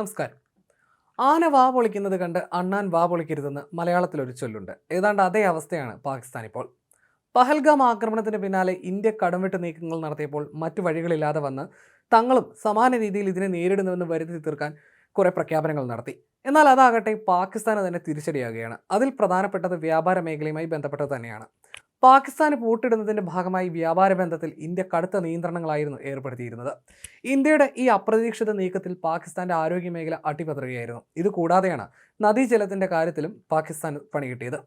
നമസ്കാരം. ആന വാ പൊളിക്കുന്നത് കണ്ട് അണ്ണാൻ വാ പൊളിക്കരുതെന്ന് മലയാളത്തിലൊരു ചൊല്ലുണ്ട്. ഏതാണ്ട് അതേ അവസ്ഥയാണ് പാകിസ്ഥാൻ ഇപ്പോൾ. പഹൽഗാം ആക്രമണത്തിന് പിന്നാലെ ഇന്ത്യ കടംവിട്ട് നീക്കങ്ങൾ നടത്തിയപ്പോൾ മറ്റു വഴികളില്ലാതെ വന്ന് തങ്ങളും സമാന രീതിയിൽ ഇതിനെ നേരിടുന്നുവെന്ന് വരുത്തി തീർക്കാൻ കുറേ പ്രഖ്യാപനങ്ങൾ നടത്തി. എന്നാൽ അതാകട്ടെ പാകിസ്ഥാന് തന്നെ തിരിച്ചടിയാകുകയാണ്. അതിൽ പ്രധാനപ്പെട്ടത് വ്യാപാര മേഖലയുമായി ബന്ധപ്പെട്ടത് തന്നെയാണ്. പാകിസ്ഥാന് പൂട്ടിടുന്നതിന്റെ ഭാഗമായി വ്യാപാര ബന്ധത്തിൽ ഇന്ത്യ കടുത്ത നിയന്ത്രണങ്ങളായിരുന്നു ഏർപ്പെടുത്തിയിരുന്നത്. ഇന്ത്യയുടെ ഈ അപ്രതീക്ഷിത നീക്കത്തിൽ പാകിസ്ഥാന്റെ ആരോഗ്യ മേഖല അട്ടിപ്പതറുകയായിരുന്നു. ഇത് കൂടാതെയാണ് നദീജലത്തിന്റെ കാര്യത്തിലും പാകിസ്ഥാൻ പണി കിട്ടിയത്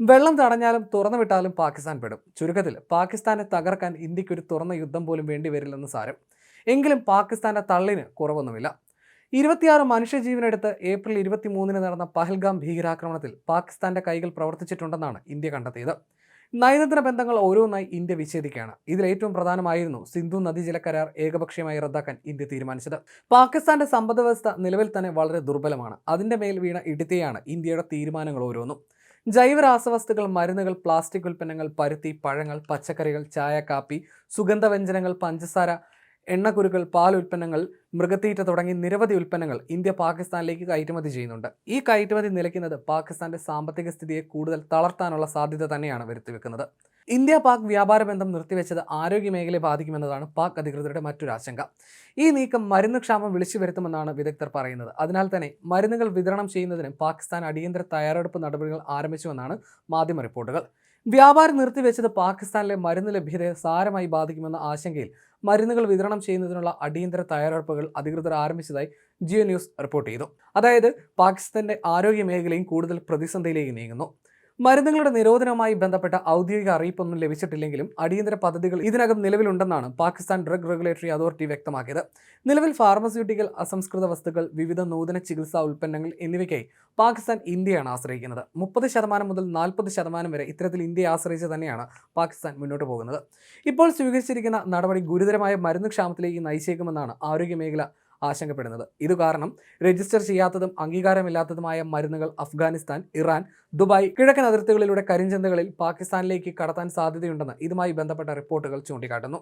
വെള്ളം തടഞ്ഞാലും തുറന്നു വിട്ടാലും പാകിസ്ഥാൻ പെടും. ചുരുക്കത്തിൽ പാകിസ്ഥാനെ തകർക്കാൻ ഇന്ത്യക്കൊരു തുറന്ന യുദ്ധം പോലും വേണ്ടി വരില്ലെന്ന് സാരം. എങ്കിലും പാകിസ്ഥാന്റെ തള്ളിന് കുറവൊന്നുമില്ല. ഇരുപത്തിയാറ് മനുഷ്യജീവനെടുത്ത് ഏപ്രിൽ ഇരുപത്തി മൂന്നിന് നടന്ന പഹൽഗാം ഭീകരാക്രമണത്തിൽ പാകിസ്ഥാന്റെ കൈകൾ പ്രവർത്തിച്ചിട്ടുണ്ടെന്നാണ് ഇന്ത്യ കണ്ടെത്തിയത്. നയതന്ത്ര ബന്ധങ്ങൾ ഓരോന്നായി ഇന്ത്യ വിച്ഛേദിക്കുകയാണ്. ഇതിലേറ്റവും പ്രധാനമായിരുന്നു സിന്ധു നദീജല കരാർ ഏകപക്ഷീയമായി റദ്ദാക്കാൻ ഇന്ത്യ തീരുമാനിച്ചത്. പാകിസ്ഥാന്റെ സമ്പദ് വ്യവസ്ഥ നിലവിൽ തന്നെ വളരെ ദുർബലമാണ്. അതിന്റെ മേൽ വീണ ഇടിത്തെയാണ് ഇന്ത്യയുടെ തീരുമാനങ്ങൾ ഓരോന്നും. ജൈവ രാസവസ്തുക്കൾ മരുന്നുകൾ പ്ലാസ്റ്റിക് ഉൽപ്പന്നങ്ങൾ പരുത്തി പഴങ്ങൾ പച്ചക്കറികൾ ചായ കാപ്പി സുഗന്ധവ്യഞ്ജനങ്ങൾ പഞ്ചസാര എണ്ണക്കുരുക്കൾ പാൽ ഉൽപ്പന്നങ്ങൾ മൃഗത്തീറ്റ തുടങ്ങി നിരവധി ഉൽപ്പന്നങ്ങൾ ഇന്ത്യ പാകിസ്ഥാനിലേക്ക് കയറ്റുമതി ചെയ്യുന്നുണ്ട്. ഈ കയറ്റുമതി നിലയ്ക്കുന്നത് പാകിസ്ഥാന്റെ സാമ്പത്തിക സ്ഥിതിയെ കൂടുതൽ തളർത്താനുള്ള സാധ്യത തന്നെയാണ് വരുത്തിവെക്കുന്നത്. ഇന്ത്യ പാക് വ്യാപാര ബന്ധം നിർത്തിവെച്ചത് ആരോഗ്യ മേഖലയെ ബാധിക്കുമെന്നതാണ് പാക് അധികൃതരുടെ മറ്റൊരു ആശങ്ക. ഈ നീക്കം മരുന്ന് ക്ഷാമം വിളിച്ചു വരുത്തുമെന്നാണ് വിദഗ്ധർ പറയുന്നത്. അതിനാൽ തന്നെ മരുന്നുകൾ വിതരണം ചെയ്യുന്നതിന് പാകിസ്ഥാൻ അടിയന്തര തയ്യാറെടുപ്പ് നടപടികൾ ആരംഭിച്ചുവെന്നാണ് മാധ്യമ റിപ്പോർട്ടുകൾ. വ്യാപാരം നിർത്തിവെച്ചത് പാകിസ്ഥാനിലെ മരുന്ന് ലഭ്യതയെ സാരമായി ബാധിക്കുമെന്ന ആശങ്കയിൽ മരുന്നുകൾ വിതരണം ചെയ്യുന്നതിനുള്ള അടിയന്തര തയ്യാറെടുപ്പുകൾ അധികൃതർ ആരംഭിച്ചതായി ജിയോ ന്യൂസ് റിപ്പോർട്ട് ചെയ്തു. അതായത് പാകിസ്ഥാന്റെ ആരോഗ്യ മേഖലയും കൂടുതൽ പ്രതിസന്ധിയിലേക്ക് നീങ്ങുന്നു. മരുന്നുകളുടെ നിരോധനവുമായി ബന്ധപ്പെട്ട ഔദ്യോഗിക അറിയിപ്പൊന്നും ലഭിച്ചിട്ടില്ലെങ്കിലും അടിയന്തര പദ്ധതികൾ ഇതിനകം നിലവിലുണ്ടെന്നാണ് പാകിസ്ഥാൻ ഡ്രഗ് റെഗുലേറ്ററി അതോറിറ്റി വ്യക്തമാക്കിയത്. നിലവിൽ ഫാർമസ്യൂട്ടിക്കൽ അസംസ്കൃത വസ്തുക്കൾ വിവിധ നൂതന ചികിത്സാ ഉൽപ്പന്നങ്ങൾ എന്നിവയ്ക്കായി പാകിസ്ഥാൻ ഇന്ത്യയാണ് ആശ്രയിക്കുന്നത്. മുപ്പത് ശതമാനം മുതൽ നാൽപ്പത് ശതമാനം വരെ ഇത്തരത്തിൽ ഇന്ത്യയെ ആശ്രയിച്ച് തന്നെയാണ് പാകിസ്ഥാൻ മുന്നോട്ട് പോകുന്നത്. ഇപ്പോൾ സ്വീകരിച്ചിരിക്കുന്ന നടപടി ഗുരുതരമായ മരുന്ന് ക്ഷാമത്തിലേക്ക് നയിച്ചേക്കുമെന്നാണ് ആരോഗ്യ മേഖല ആശങ്കപ്പെടുന്നത്. ഇത് കാരണം രജിസ്റ്റർ ചെയ്യാത്തതും അംഗീകാരമില്ലാത്തതുമായ മരുന്നുകൾ അഫ്ഗാനിസ്ഥാൻ ഇറാൻ ദുബായ് കിഴക്കൻ അതിർത്തികളിലൂടെ കരിഞ്ചന്തകളിൽ പാകിസ്ഥാനിലേക്ക് കടത്താൻ സാധ്യതയുണ്ടെന്ന് ഇതുമായി ബന്ധപ്പെട്ട റിപ്പോർട്ടുകൾ ചൂണ്ടിക്കാട്ടുന്നു.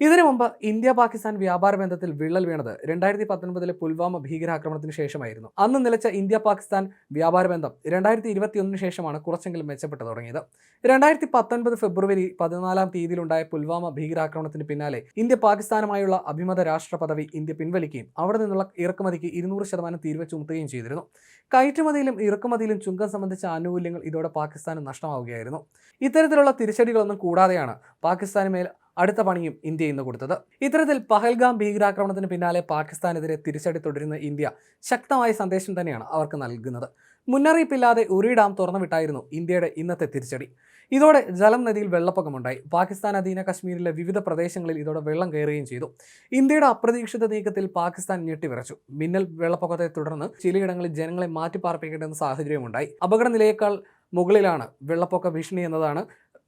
ഇതിനു മുമ്പ് ഇന്ത്യ പാകിസ്ഥാൻ വ്യാപാര ബന്ധത്തിൽ വിള്ളൽ വീണത് രണ്ടായിരത്തി പത്തൊൻപതിലെ പുൽവാമ ഭീകരാക്രമണത്തിന് ശേഷമായിരുന്നു. അന്ന് നിലച്ച ഇന്ത്യ പാകിസ്ഥാൻ വ്യാപാര ബന്ധം രണ്ടായിരത്തി ഇരുപത്തിയൊന്നിന് ശേഷമാണ് കുറച്ചെങ്കിലും മെച്ചപ്പെട്ടു തുടങ്ങിയത്. രണ്ടായിരത്തി പത്തൊൻപത് ഫെബ്രുവരി പതിനാലാം തീയതിയിലുണ്ടായ പുൽവാമ ഭീകരാക്രമണത്തിന് പിന്നാലെ ഇന്ത്യ പാകിസ്ഥാനുമായുള്ള അഭിമത രാഷ്ട്ര പദവി ഇന്ത്യ പിൻവലിക്കുകയും അവിടെ നിന്നുള്ള ഇറക്കുമതിക്ക് ഇരുന്നൂറ് ശതമാനം തീരുവ ചുമത്തുകയും ചെയ്തിരുന്നു. കയറ്റുമതിയിലും ഇറക്കുമതിയിലും ചുങ്കം സംബന്ധിച്ച ആനുകൂല്യങ്ങൾ ഇതോടെ പാകിസ്ഥാന് നഷ്ടമാവുകയായിരുന്നു. ഇത്തരത്തിലുള്ള തിരിച്ചടികളൊന്നും കൂടാതെയാണ് പാകിസ്ഥാന് മേൽ അടുത്ത പണിയും ഇന്ത്യ ഇന്ന് കൊടുത്തത്. ഇത്തരത്തിൽ പഹൽഗാം ഭീകരാക്രമണത്തിന് പിന്നാലെ പാകിസ്ഥാനെതിരെ തിരിച്ചടി തുടരുന്ന ഇന്ത്യ ശക്തമായ സന്ദേശം തന്നെയാണ് അവർക്ക് നൽകുന്നത്. മുന്നറിയിപ്പില്ലാതെ ഉറി ഡാം തുറന്നുവിട്ടായിരുന്നു ഇന്ത്യയുടെ ഇന്നത്തെ തിരിച്ചടി. ഇതോടെ ജലം നദിയിൽ വെള്ളപ്പൊക്കമുണ്ടായി. പാകിസ്ഥാൻ അധീന കശ്മീരിലെ വിവിധ പ്രദേശങ്ങളിൽ ഇതോടെ വെള്ളം കയറുകയും ചെയ്തു. ഇന്ത്യയുടെ അപ്രതീക്ഷിത നീക്കത്തിൽ പാകിസ്ഥാൻ ഞെട്ടിവിറച്ചു. മിന്നൽ വെള്ളപ്പൊക്കത്തെ തുടർന്ന് ചിലയിടങ്ങളിൽ ജനങ്ങളെ മാറ്റിപ്പാർപ്പിക്കേണ്ടെന്ന സാഹചര്യമുണ്ടായി അപകടനിലയേക്കാൾ മുകളിലാണ് വെള്ളപ്പൊക്ക ഭീഷണി എന്നതാണ്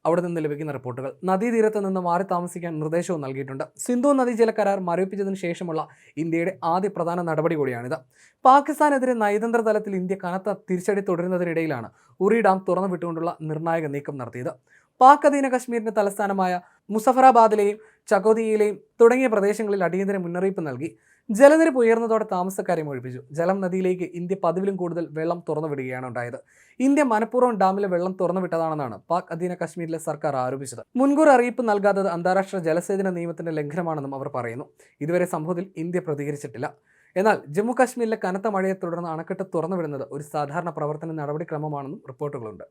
അവിടെ നിന്ന് ലഭിക്കുന്ന റിപ്പോർട്ടുകൾ. നദീതീരത്ത് നിന്ന് മാറി താമസിക്കാൻ നിർദ്ദേശവും നൽകിയിട്ടുണ്ട്. സിന്ധു നദീജല കരാർ മരവിപ്പിച്ചതിന് ശേഷമുള്ള ഇന്ത്യയുടെ ആദ്യ പ്രധാന നടപടി കൂടിയാണിത്. പാകിസ്ഥാനെതിരെ നയതന്ത്ര തലത്തിൽ ഇന്ത്യ കനത്ത തിരിച്ചടി തുടരുന്നതിനിടയിലാണ് ഉറി ഡാം തുറന്നു വിട്ടുകൊണ്ടുള്ള നിർണായക നീക്കം നടത്തിയത്. പാക് അധീന കശ്മീരിന്റെ തലസ്ഥാനമായ മുസഫറാബാദിലെയും ചകോദിയയിലെയും തുടങ്ങിയ പ്രദേശങ്ങളിൽ അടിയന്തര മുന്നറിയിപ്പ് നൽകി. ജലനിരപ്പ് ഉയർന്നതോടെ താമസക്കാരെ ഒഴിപ്പിച്ചു ജലം നദിയിലേക്ക് ഇന്ത്യ പതിവിലും കൂടുതൽ വെള്ളം തുറന്നുവിടുകയാണ് ഉണ്ടായത്. ഇന്ത്യ മനഃപൂർവം ഡാമിലെ വെള്ളം തുറന്നുവിട്ടതാണെന്നാണ് പാക് അധീന കശ്മീരിലെ സർക്കാർ ആരോപിച്ചത്. മുൻകൂർ അറിയിപ്പ് നൽകാത്തത് അന്താരാഷ്ട്ര ജലസേചന നിയമത്തിന്റെ ലംഘനമാണെന്നും അവർ പറയുന്നു. ഇതുവരെ സംഭവത്തിൽ ഇന്ത്യ പ്രതികരിച്ചിട്ടില്ല. എന്നാൽ ജമ്മു കാശ്മീരിലെ കനത്ത മഴയെ തുടർന്ന് അണക്കെട്ട് തുറന്നുവിടുന്നത് ഒരു സാധാരണ പ്രവർത്തന നടപടിക്രമമാണെന്നും റിപ്പോർട്ടുകളുണ്ട്.